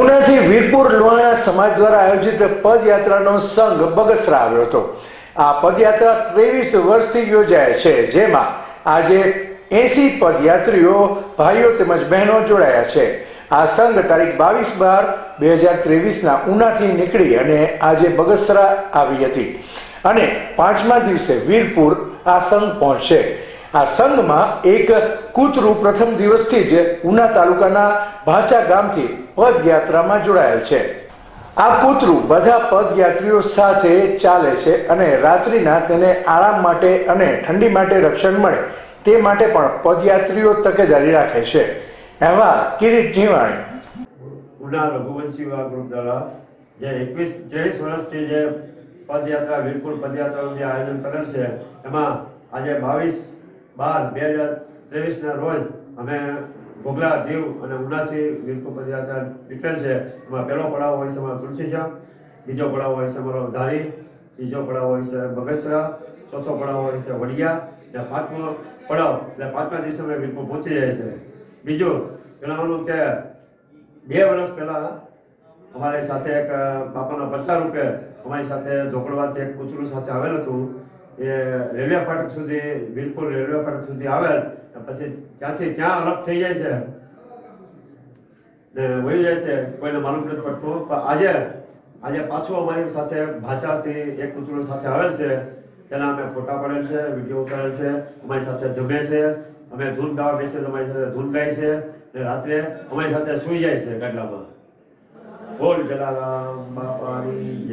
ઉનાથી વીરપુર લોહાણા સમાજ દ્વારા આયોજિત પદયાત્રાનો સંઘ બગસરા આવ્યો હતો. આ પદયાત્રા ત્રેવીસ વર્ષથી યોજાય છે, જેમાં આજે એસી પદયાત્રીઓ ભાઈઓ તેમજ બહેનો જોડાયા છે. આ સંઘ તારીખ બાવીસ બાર બે હજાર ત્રેવીસના ઉનાથી નીકળી અને આજે બગસરા આવી હતી. અને પાંચમા દિવસે વીરપુર આ સંઘ પહોંચશે. આ સંઘમાં એક કૂતરું પ્રથમ દિવસથી જ ઉના તાલુકાના ભાચા ગામથી પદયાત્રામાં જોડાયેલ છે. આ કૂતરું બધા પદયાત્રીઓ સાથે ચાલે છે અને રાત્રિના તેને આરામ માટે અને ઠંડી માટે રક્ષણ મળે તે માટે પણ પદયાત્રીઓ તકેદારી રાખે છે. એવા કિરીટ જીવાણી ઉના રઘુવંશી વિવાહ દ્વારા જે એકવીસ, ત્રેવીસ વર્ષથી જે પદયાત્રા, વીરપુર પદયાત્રાનું જે આયોજન કરેલ છે, એમાં આજે બાવીસ બાર, બે હજાર ત્રેવીસના રોજ અમે ઘોઘલા દીવ અને ઉનાથી વીરપુર પદયાત્રા નીકળેલ છે. એમાં પહેલો પડાવ હોય છે અમારો તુલસીશ્યામ બીજો પડાવ હોય છે અમારો ધારી, ત્રીજો પડાવ હોય છે બગસરા ચોથો પડાવ હોય છે વડિયા અને પાંચમો પડાવ. એટલે પાંચમા દિવસે અમે વીરપુર પહોંચી જાય છે. બીજું જણાવવાનું કે બે વર્ષ પહેલાં અમારી સાથે એક બાપાના બચ્ચા રૂપે અમારી સાથે ઢોકળવાથી એક કૂતરું સાથે આવેલ હતું. એ રેલવે ફાટક સુધી, બિલકુલ રેલવે ફાટક સુધી અને પછી ક્યાંથી ક્યાં અલગ થઈ જાય છે? ને વહી જાય છે, કોઈને માલુમ નથી પડતું. પણ આજે આજે પાછું અમારી સાથે ભાચાથી એક કૂતરો સાથે આવેલ છે. તેના અમે ફોટા પડેલ છે, વીડિયો ઉતારેલ છે. અમારી સાથે જમે છે. અમે ધૂન ગાવા બેસીએ તો અમારી સાથે ધૂન ગાય છે. ને રાત્રે અમારી સાથે સૂઈ જાય છે ગાડલામાં. બોલ જલારામ બાપાની.